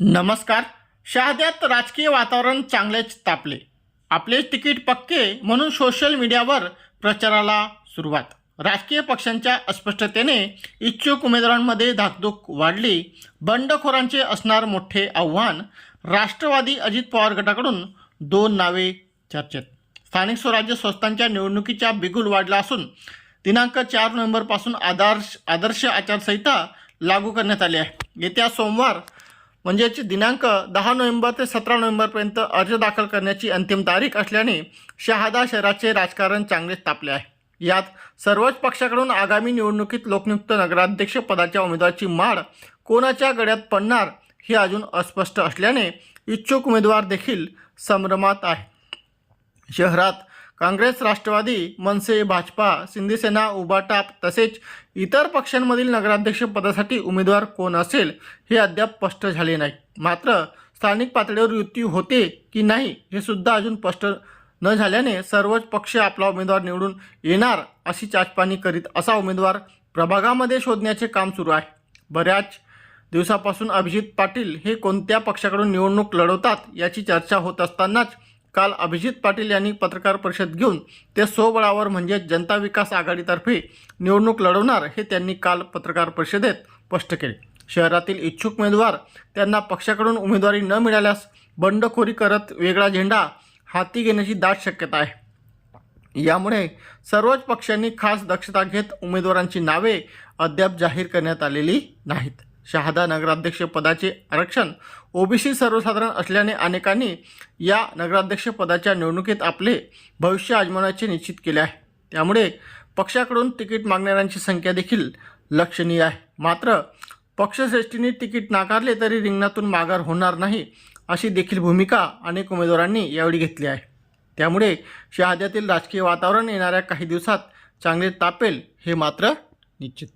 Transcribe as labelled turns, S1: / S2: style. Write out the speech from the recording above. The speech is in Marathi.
S1: नमस्कार. शहाद्यात राजकीय वातावरण चांगलेच तापले. आपले तिकीट पक्के म्हणून सोशल मीडियावर प्रचाराला सुरुवात. राजकीय पक्षांच्या अस्पष्टतेने इच्छुक उमेदवारांमध्ये धाकधूक वाढली. बंडखोरांचे असणार मोठे आव्हान. राष्ट्रवादी अजित पवार गटाकडून दोन नावे चर्चेत. स्थानिक स्वराज्य संस्थांच्या निवडणुकीचा बिगुल वाढला असून दिनांक चार नोव्हेंबरपासून आदर्श आदर्श आचारसंहिता लागू करण्यात आली आहे. येत्या सोमवार म्हणजेच दिनांक दहा नोव्हेंबर ते सतरा नोव्हेंबरपर्यंत अर्ज दाखल करण्याची अंतिम तारीख असल्याने शहादा शहराचे राजकारण चांगलेच तापले आहे. यात सर्वच पक्षाकडून आगामी निवडणुकीत लोकनियुक्त नगराध्यक्ष पदाच्या उमेदवाराची माळ कोणाच्या गड्यात पडणार हे अजून अस्पष्ट असल्याने इच्छुक उमेदवार देखील संभ्रमात आहे. शहरात काँग्रेस राष्ट्रवादी मनसे भाजपा शिंदेसेना उबाटाप तसेच इतर पक्षांमधील नगराध्यक्ष पदासाठी उमेदवार कोण असेल हे अद्याप स्पष्ट झाले नाही. मात्र स्थानिक पातळीवर युती होते की नाही हे सुद्धा अजून स्पष्ट न झाल्याने सर्वच पक्ष आपला उमेदवार निवडून येणार अशी चाचपाणी करीत असा उमेदवार प्रभागामध्ये शोधण्याचे काम सुरू आहे. बऱ्याच दिवसापासून अभिजित पाटील हे कोणत्या पक्षाकडून निवडणूक लढवतात याची चर्चा होत असतानाच काल अभिजित पाटील यांनी पत्रकार परिषद घेऊन ते स्वबळावर म्हणजे जनता विकास आघाडीतर्फे निवडणूक लढवणार हे त्यांनी काल पत्रकार परिषदेत स्पष्ट केले. शहरातील इच्छुक उमेदवार त्यांना पक्षाकडून उमेदवारी न मिळाल्यास बंडखोरी करत वेगळा झेंडा हाती घेण्याची दाट शक्यता आहे. यामुळे सर्वच पक्षांनी खास दक्षता घेत उमेदवारांची नावे अद्याप जाहीर करण्यात आलेली नाहीत. शहादा नगराध्यक्षपदाचे आरक्षण ओबीसी सर्वसाधारण असल्याने अनेकांनी या नगराध्यक्षपदाच्या निवडणुकीत आपले भविष्य आजमावण्याचे निश्चित केले आहे. त्यामुळे पक्षाकडून तिकीट मागणाऱ्यांची संख्या देखील लक्षणीय आहे. मात्र पक्षश्रेष्ठींनी तिकीट नाकारले तरी रिंगणातून माघार होणार नाही अशी देखील भूमिका अनेक उमेदवारांनी यावेळी घेतली आहे. त्यामुळे शहाद्यातील राजकीय वातावरण येणाऱ्या काही दिवसात चांगले तापेल हे मात्र निश्चित.